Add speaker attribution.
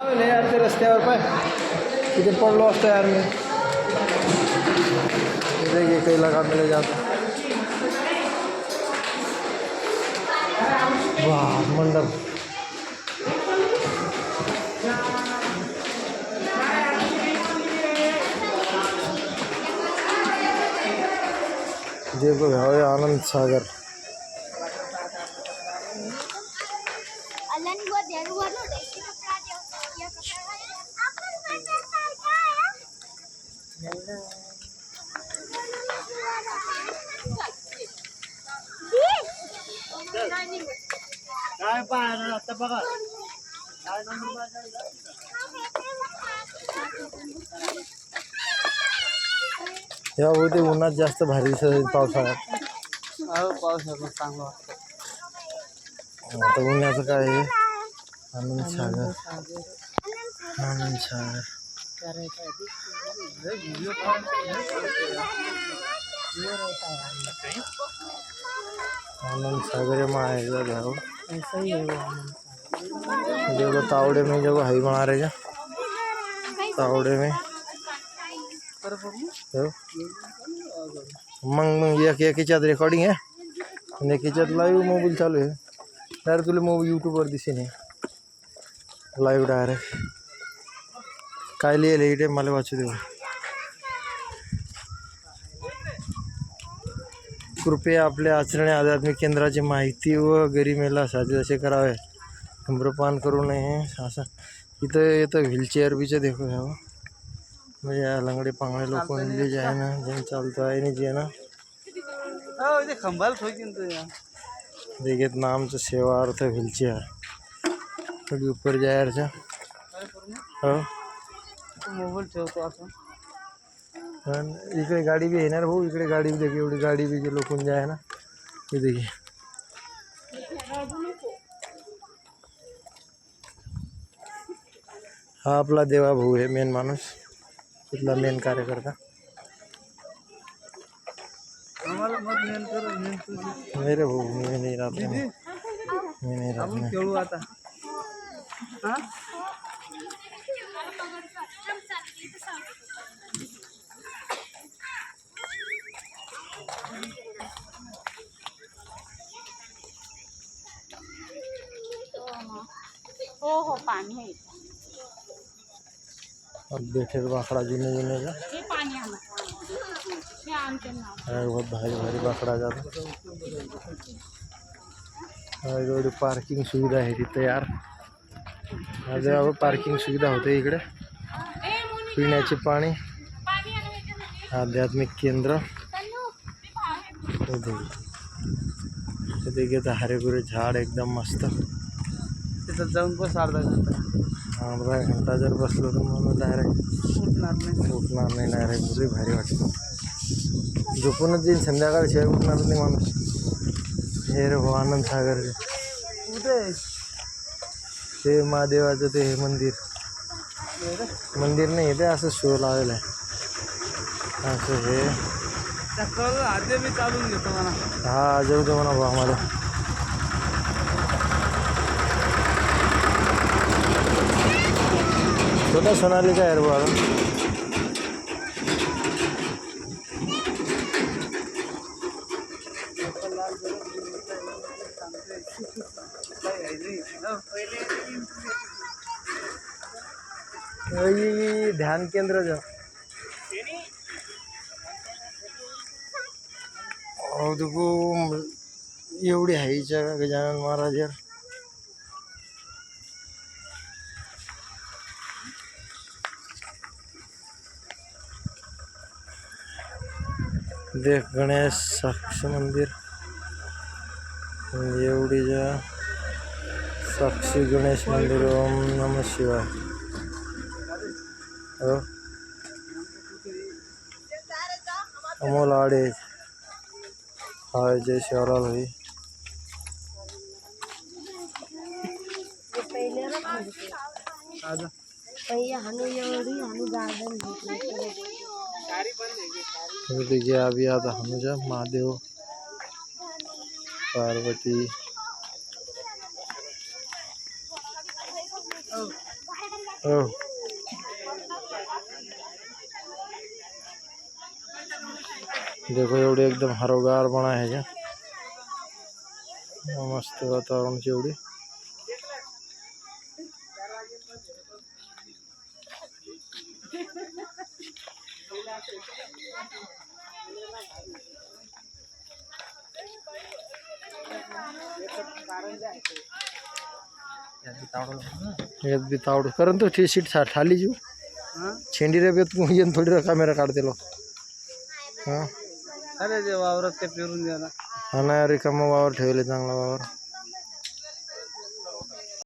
Speaker 1: यार ते रस्त्यावर यार मी देखिए कई लगा मिले जाता वाह मंडप आनंद सागर
Speaker 2: काय
Speaker 3: पाहणार आता बघा. काय नंबर
Speaker 1: या होते उन्हात जास्त भारी पावसाळ्यात.
Speaker 3: पावसाचं चांगलं वाटतं.
Speaker 1: आता उन्हाचं काय आहे? आनंद सागर. आनंद सागर. आनंद सागर में आएगा जाओ
Speaker 3: ऐसा ही है वो
Speaker 1: देखो तावड़े में जो हई बना रहे हैं। तावड़े में मग मग एक एक याच्यात रेकॉर्डिंग आहे आणि एक याच्यात लाईव्ह मोबाईल चालू आहे डायरेक्ट तुला मोबाईल यूट्यूबवर दिसेल लाईव्ह डायरेक्ट काय लिहिलं इथे मला वाचू देऊ कृपया आपल्या आचरणे आध्यात्मिक केंद्राची माहिती व गरिमेला साजे जसे करावे. धूम्रपान करू नये असं. इथं येतं व्हीलचेअर बीचं देखो ह्या म्हणजे या लंगडे पांगडे लोक जे आहे ना जे चालतं आहे आणि जे ना.
Speaker 3: हो खंबाल तो
Speaker 1: देखिए नाम से सेवा अर्थ व्हीलचेयर कभी ऊपर जाए चा
Speaker 3: काय करू मग?
Speaker 1: हो
Speaker 3: मोबाईल ठेवतो असं
Speaker 1: इकडे गाडी बी येणार भाऊ इकडे गाडी बी देखील एवढी गाडी बी जे लोकून जे आहे ना हे देखील. हा आपला देवा भाऊ आहे मेन माणूस तिथला मेन कार्यकर्ता.
Speaker 3: आम्हाला मग मेन कर मेन तुझी
Speaker 1: नाही रे भाऊ मी नाही राहत. मी नाही राहत नाही
Speaker 3: आता. हा?
Speaker 2: हो हो पाणी आहे
Speaker 1: बाखड़ा जीने जीने का।
Speaker 2: हे पाणी हे
Speaker 1: है बहुत भारी भारी बाकडा जातो। हा, एवढी पार्किंग सुविधा आहे तिथे यार आज पार्किंग सुविधा होते इकडे। पिण्याचे पाणी
Speaker 2: पाणी आणा ह्याच्यामध्ये.
Speaker 1: आध्यात्मिक केंद्र। हे। देखिए। तर झाड एकदम मस्त।
Speaker 3: तिथं जाऊन बस अर्धा घंटा.
Speaker 1: अर्धा घंटा जर बसलो तर म्हणून डायरेक्ट
Speaker 3: उठणार नाही.
Speaker 1: उठणार नाही डायरेक्ट लई भारी वाटतं. झोपूनच येईल संध्याकाळशिवाय उठणार नाही माणूस. हे रे भाऊ आनंद सागर
Speaker 3: कुठे
Speaker 1: हे महादेवाचं ते हे मंदिर. मंदिर नाही ते असं शो लावलेलं आहे. असं हे.
Speaker 3: चक्रावर आधी मी चालून घेतो मला
Speaker 1: हा जाऊ दे म्हणा भाऊ आम्हाला. छोटा सोनाली का आहे ध्यान केंद्र जो. अहो देखो एवढी हाईच्या गजानन महाराज यार. देख गणेश साक्षी मंदिर। एवढी जा। साक्षी गणेश मंदिर ओम नम शिवाय। हो अमोल आडे। हाय जय शिवराल भाई।
Speaker 2: पहिले हानू एवढी हानू गार्डन
Speaker 1: ये देखिए अभी आता हनुजा महादेव, पार्वती। देखो, एवढे एकदम हरोगार बना है क्या मस्त वातावरण एवढी. यात बी तावड। कारण तो टी सीट ठाली
Speaker 3: हाँ
Speaker 1: छेंडी रे बे तू थोडी कॅमेरा काढते लो हा।
Speaker 3: अरे ते वावरात ते पेरून द्या ना
Speaker 1: हा ना रिकामा वावर ठेवले चांगला वावर।